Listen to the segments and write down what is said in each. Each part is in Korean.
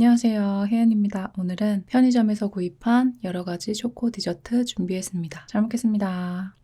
안녕하세요. 혜연입니다. 오늘은 편의점에서 구입한 여러 가지 초코 디저트 준비했습니다. 잘 먹겠습니다.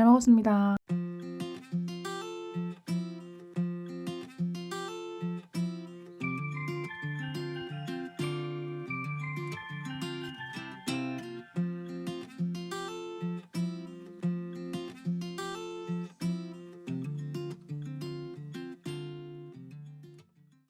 잘 먹었습니다.